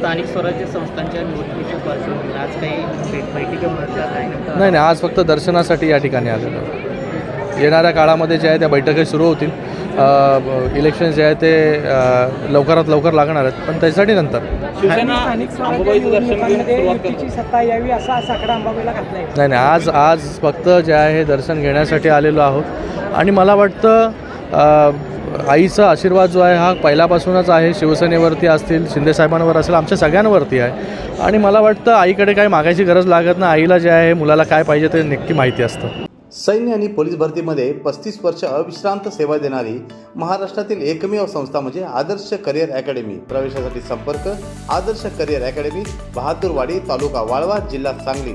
स्थानिक स्वराज्य संस्थांच्या निवडणुकीच्या पार्श्वभूमीवर आज काही बैठकी काय? नाही नाही आज फक्त दर्शनासाठी या ठिकाणी आलेलो आहे. येणाऱ्या काळामध्ये जे आहे त्या बैठकी सुरू होतील इलेक्शन जे आहे ते लवकरात लवकर लागणार आहेत पण त्याच्यासाठी नंतर सत्ता यावी असा अंबाबाईला नाही नाही आज आज फक्त जे आहे दर्शन घेण्यासाठी आलेलो आहोत आणि मला वाटतं आईचा आशीर्वाद जो आहे हा पहिल्यापासूनच आहे. शिवसेनेवरती असतील शिंदेसाहेबांवर असेल आमच्या सगळ्यांवरती आहे. आणि मला वाटतं आईकडे काही मागायची गरज लागत नाही. आईला जे आहे मुलाला काय पाहिजे ते नक्की माहिती असतं. सैन्य आणि पोलीस भरतीमध्ये पस्तीस वर्ष अविश्रांत सेवा देणारी महाराष्ट्रातील एकमेव संस्था म्हणजे आदर्श करिअर अकॅडमी. प्रवेशासाठी संपर्क आदर्श करिअर अकॅडमी बहादूरवाडी तालुका वाळवा जिल्हा सांगली.